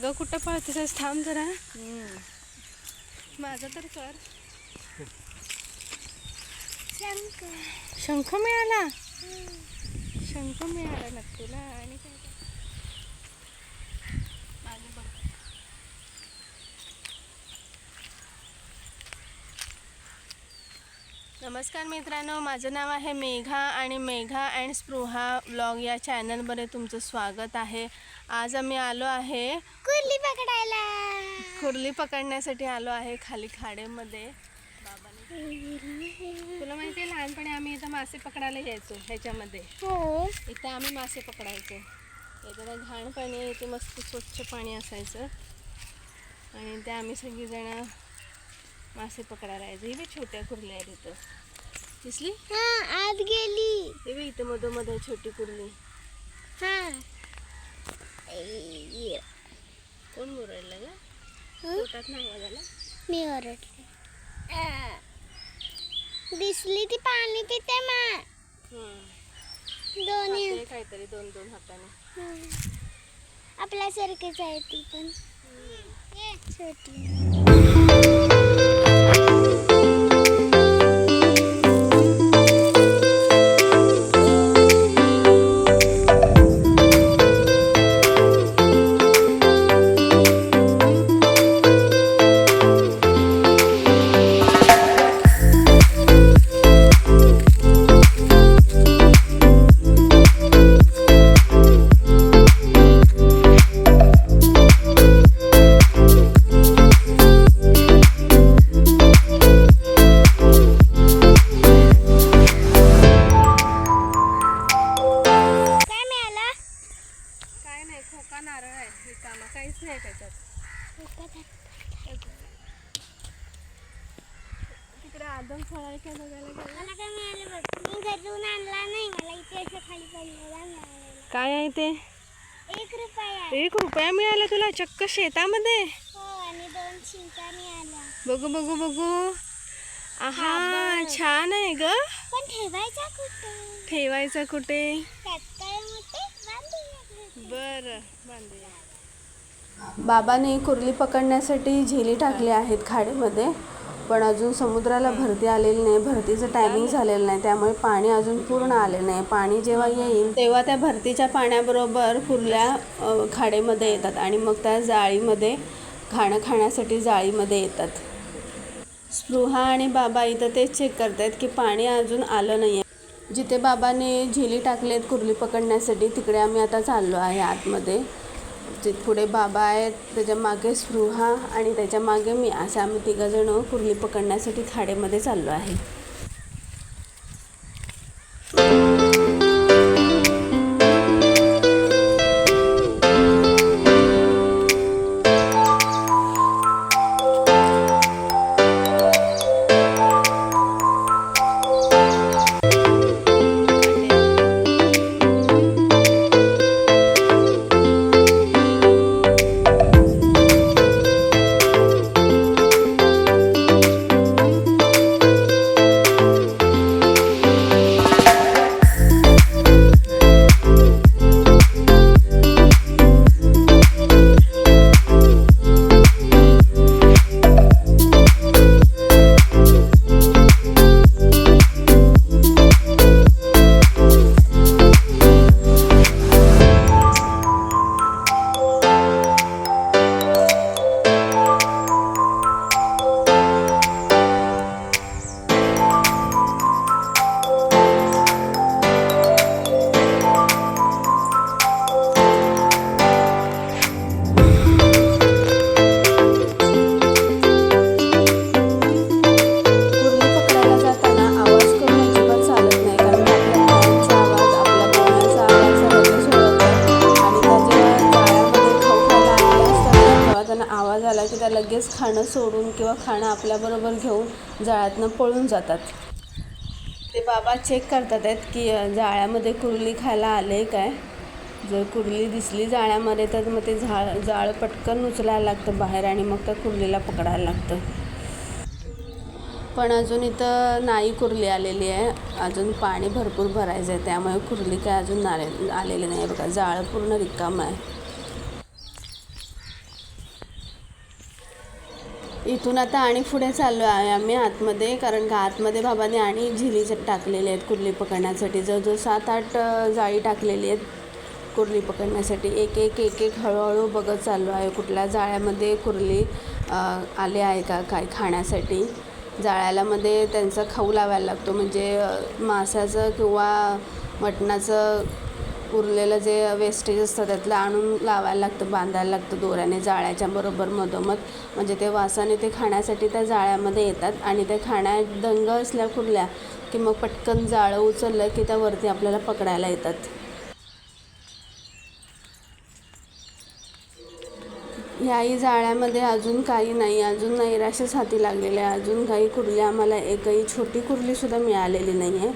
अगं कुठं पळतेस थांब जरा. माझं तर कर. शंख. मिळाला? शंख मिळाला ना तुला आणि काय. नमस्कार मित्रांनो माझं नाव आहे मेघा आणि मेघा अँड स्पृहा ब्लॉग या चॅनलमध्ये तुमचं स्वागत आहे. आज आम्ही आलो आहे कुर्ली पकडायला. कुर्ली पकडण्यासाठी आलो आहे खाली खाडीमध्ये. तुला माहिती आहे लहानपणी आम्ही इथं मासे पकडायला यायचो ह्याच्यामध्ये. हो. इथं आम्ही मासे पकडायचो. इथं घाण पाणी इथे मस्त स्वच्छ पाणी असायचं. आणि ते आम्ही सगळीजणं मासे पकडायला यायचो. ही बी छोट्या कुर्ल्या आहेत इथं. दिसली? हा आत गेली. बी इथं मधोमध छोटी कुर्ली. हा. कोण का हं? पोटात नाही आवाज आला मी ओरडले. दिसली ती पाणी पिते मा. दोन्ही काहीतरी दोन दोन हाताने. आपल्यासारखीच आहे ती पण. छोटी. काय आहे ते? एक रुपया. एक रुपया मिळाला तुला चक्क शेतामध्ये? हो बघू बघू बघू. आहा छान आहे ग. ठेवायचा कुठं? ठेवायचं कुठे? बर बाबाने कुर्ली पकडण्यासाठी झेली टाकली आहेत खाडीमध्ये. पण अजून समुद्राला भरती आलेली नाही भरतीचं टायमिंग झालेलं नाही त्यामुळे पाणी अजून पूर्ण आले नाही. पाणी जेव्हा येईल तेव्हा त्या भरतीच्या पाण्याबरोबर कुर्ल्या खाडेमध्ये येतात आणि मग त्या जाळीमध्ये खाणं खाण्यासाठी जाळीमध्ये येतात. स्पृहा आणि बाबा इथं तेच चेक करतायत की पाणी अजून आलं नाही आहे जिथे बाबाने झिली टाकलेत कुर्ली पकडण्यासाठी तिकडे आम्ही आता चाललो आहे आतमध्ये. जे पुढे बाबा आहेत त्याच्यामागे स्पृहा आणि त्याच्यामागे मी असं आम्ही तिघंजणं कुर्ली पकडण्यासाठी खाडीमध्ये चाललो आहे. लगेच खाणं सोडून किंवा खाणं आपल्याबरोबर घेऊन जाळ्यातनं पळून जातात. ते बाबा चेक करतात आहेत की जाळ्यामध्ये कुर्ली खायला आले काय? जर कुर्ली दिसली जाळ्यामध्ये तर मग ते झाळ जाळं पटकन उचलायला लागतं बाहेर आणि मग त्या कुर्लीला पकडायला लागतं. पण अजून इथं नाही कुर्ली आलेली आहे. अजून पाणी भरपूर भरायचं आहे. त्यामुळे कुर्ली काय अजून आले आलेली नाही. बघा जाळं पूर्ण रिकाम आहे. इथून आता आणि पुढे चाललो आहे आम्ही आतमध्ये कारण का आतमध्ये बाबाने आणि झिली टाकलेले आहेत कुर्ली पकडण्यासाठी. जवळजवळ सात आठ जाळी टाकलेली आहेत कुर्ली पकडण्यासाठी. एक एक एक एक हळूहळू बघत चाललो आहे कुठल्या जाळ्यामध्ये कुर्ली आले आहे का काय खाण्यासाठी. जाळ्यालामध्ये त्यांचा खाऊ लावायला लागतो. म्हणजे मासाचं किंवा मटणाचं उरलेलं जे वेस्टेज असतं त्यातलं आणून लावायला लागतं बांधायला लागतं दोऱ्याने जाळ्याच्या बरोबर मधोमध. म्हणजे ते वासाने ते खाण्यासाठी त्या जाळ्यामध्ये येतात आणि ते खाण्या दंग असल्या कुर्ल्या की मग पटकन जाळं उचललं की त्या वरती आपल्याला पकडायला येतात. ह्याही जाळ्यामध्ये अजून काही नाही अजून नैराशेच हाती लागलेले अजून काही कुरल्या आम्हाला एकही छोटी कुर्लीसुद्धा मिळालेली नाही आहे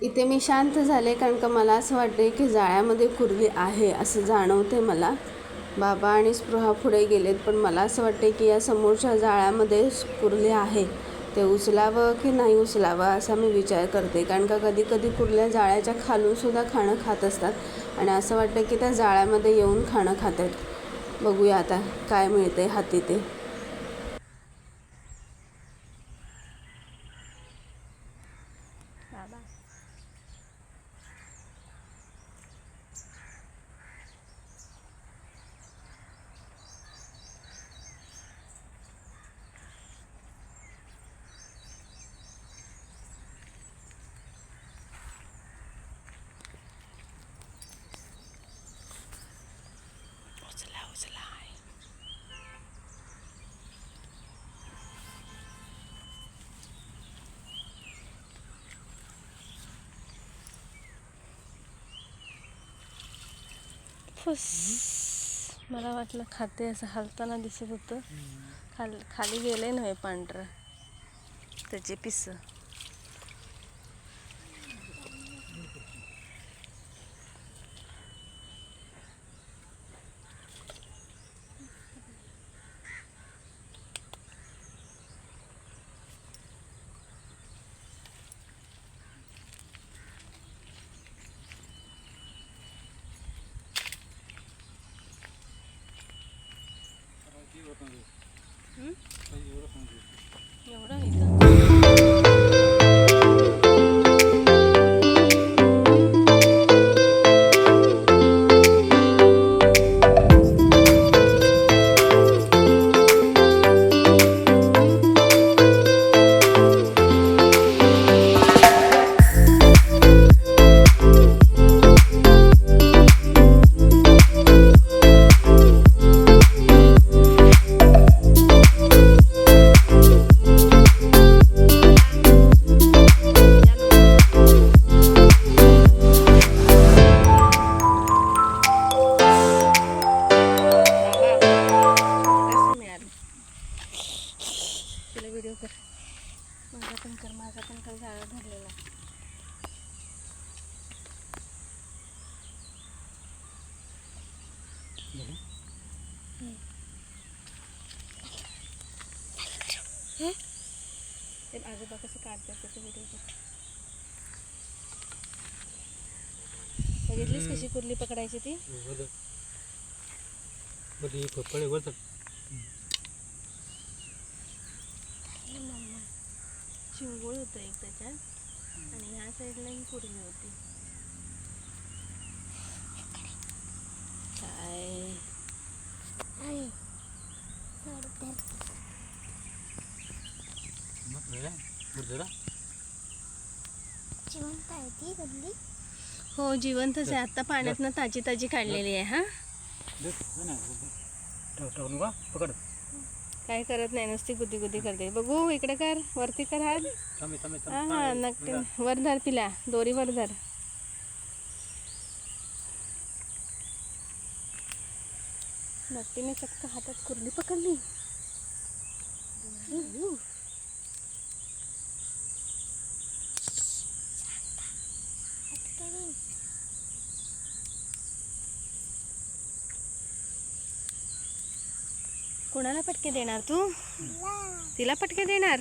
इथे मी शांत झाले कारण का मला असं वाटते की जाळ्यामध्ये कुर्ली आहे असं जाणवते मला. बाबा आणि स्पृहा पुढे गेलेत पण मला असं वाटते की या समोरच्या जाळ्यामध्ये कुर्ली आहे. ते उचलावं की नाही उचलावं असा मी विचार करते. कारण का कधी कधी कुर्ल्या जाळ्याच्या खालूनसुद्धा खाणं खात असतात आणि असं वाटतं की त्या जाळ्यामध्ये येऊन खाणं खात आहेत बघूया आता काय मिळते हाती ते. फुस मला वाटलं खाते असं हलताना दिसत होतं. खाल खाली गेले नव्हे पांढरं. त्याचे पिसं. ఎవడో बघितलीस कशी कुर्ली पकडायची ती? चिंगूळ होतं एक त्याच्यात. आणि ह्या साईडला ही कुर्ली होती. काय? मग जरा जिवंत आहे ती बदली हो जिवंतच आहे. आता पाण्यातनं ताजी ताजी काढलेली आहे हा? पकड काय करत नाही नुसती गुदी गुदी करते. बघू इकडे कर वरती कर हात. हा हा नक्की. वर धर तिला. दोरी वर धर. नक्कीने चक्क हातात कुर्ली पकडली. कुणाला पटके देणार तू? तिला पटके देणार?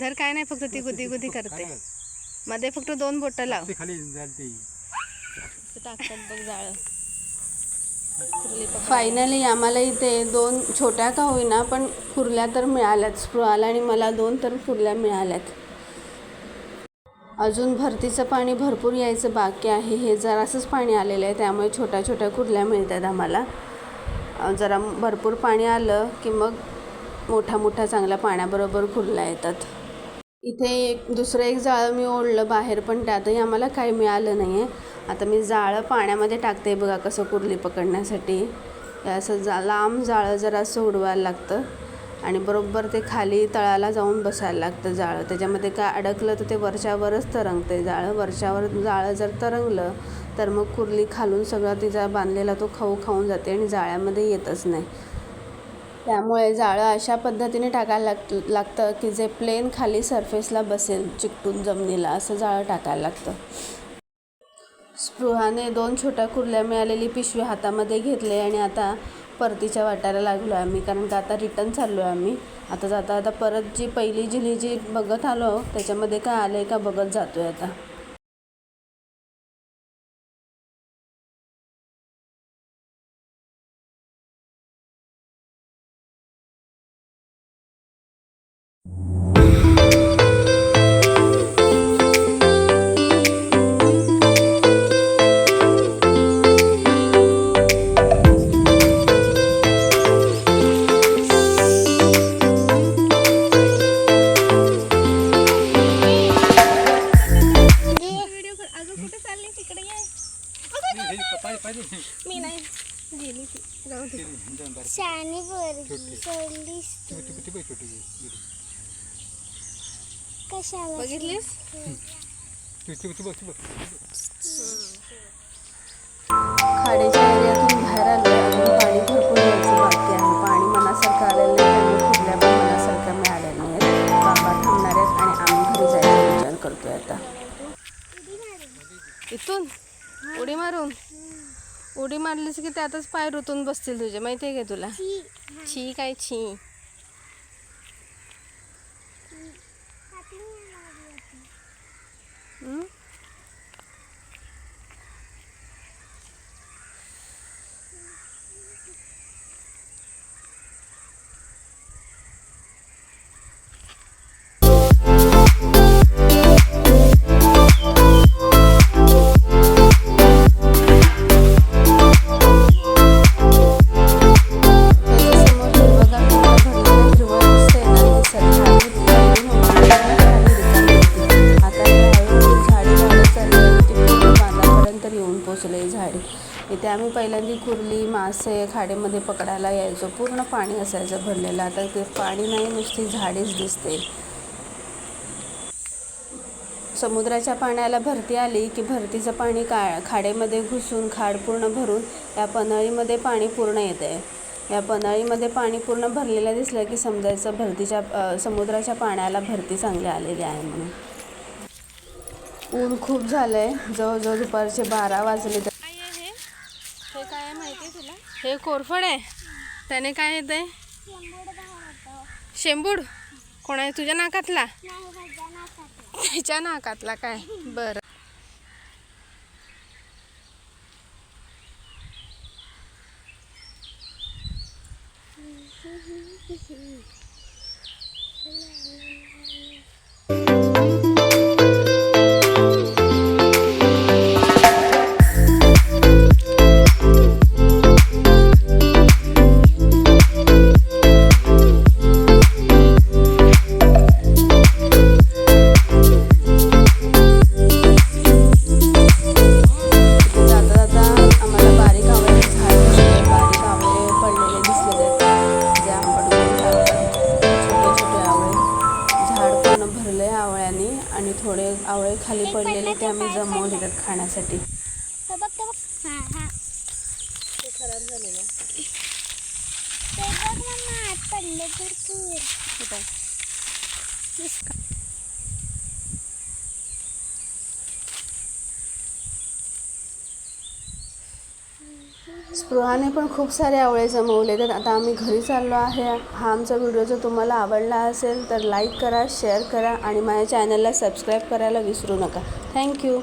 धर, काय नाही फक्त ती गुदी गुदी करते. मध्ये फक्त दोन बोटं लाव. खाली टाकतात बघ फायनली आम्हाला इथे दोन छोट्या का होईना पण कुर्ल्या तर मिळाल्यात. स्पृहाला आणि मला दोन तर कुर्ल्या मिळाल्यात. अजून भरतीचं पाणी भरपूर यायचं बाकी आहे. हे जरासंच पाणी आलेलं आहे. त्यामुळे छोट्या छोट्या कुर्ल्या मिळतात आम्हाला. जरा भरपूर पाणी आलं की मग मोठ्या मोठ्या चांगल्या पाण्याबरोबर कुर्ल्या येतात. इथे एक दुसरं एक जाळं मी ओढलं बाहेर पण त्यातही आम्हाला काही मिळालं नाही आहे आता मी जाळं पाण्यामध्ये टाकते बघा कसं कुर्ली पकडण्यासाठी. असं जा लांब जाळं जरा सोडवायला उडवायला लागतं. आणि बरोबर ते खाली तळाला जाऊन बसायला लागतं जाळं. त्याच्यामध्ये काय अडकलं तर ते वरच्यावरच तरंगते. जाळं वरच्यावर जाळं जर तरंगलं तर मग कुर्ली खालून सगळा तिचा बांधलेला तो खाऊ खाऊन जाते आणि जाळ्यामध्ये येतच नाही. त्यामुळे जाळं अशा पद्धतीने टाकायला लाग लागतं की जे प्लेन खाली सरफेसला बसेल चिकटून जमिनीला असं जाळं टाकायला लागतं. स्पृहाने दोन छोट्या कुर्ल्या मिळालेली पिशवी हातामध्ये घेतले आणि आता परतीच्या वाटायला लागलो आहे आम्ही कारण का आता रिटर्न चाललो आहे आम्ही. आता जाता आता परत जी पहिली जिली जी बघत आलो त्याच्यामध्ये काय आलं आहे का बघत जातो आहे आता. मारलीस की त्यातच पाय रुतून बसतील तुझे माहिती आहे का तुला? छी काय छी हातली पहिल्यांदा कुर्ली मासे खाडीमध्ये पकडायला यायचो. पूर्ण पाणी असायचं भरलेलं. आता ते पाणी नाही नुसती झाडीच दिसते. समुद्राच्या पाण्याला भरती आली की भरतीचं पाणी का खाडेमध्ये घुसून खाड पूर्ण भरून या पन्हाळीमध्ये पाणी पूर्ण येते या पन्हाळीमध्ये पाणी पूर्ण भरलेलं दिसलं की समजायचं भरतीच्या समुद्राच्या पाण्याला भरती चांगली आलेली आहे म्हणून. ऊन खूप झालं आहे जवळजवळ दुपारचे बारा वाजले तर हे काय आहे माहिती आहे तुला? हे कोरफड आहे. त्याने काय येते होतं. शेंबूड? कोण आहे तुझ्या नाकातला. त्याच्या नाकातला काय? बरं. ते खराब झालेलं ते बघ मम्मा आत पडले भरपूर. कुठं स्पृहाने पण खूप सारे आवळे जमवले तर आता आम्ही घरी चाललो आहे. हा आमचा व्हिडिओ जर तुम्हाला आवडला असेल तर लाईक करा शेअर करा आणि माझ्या चॅनलला सबस्क्राईब करायला विसरू नका. थँक्यू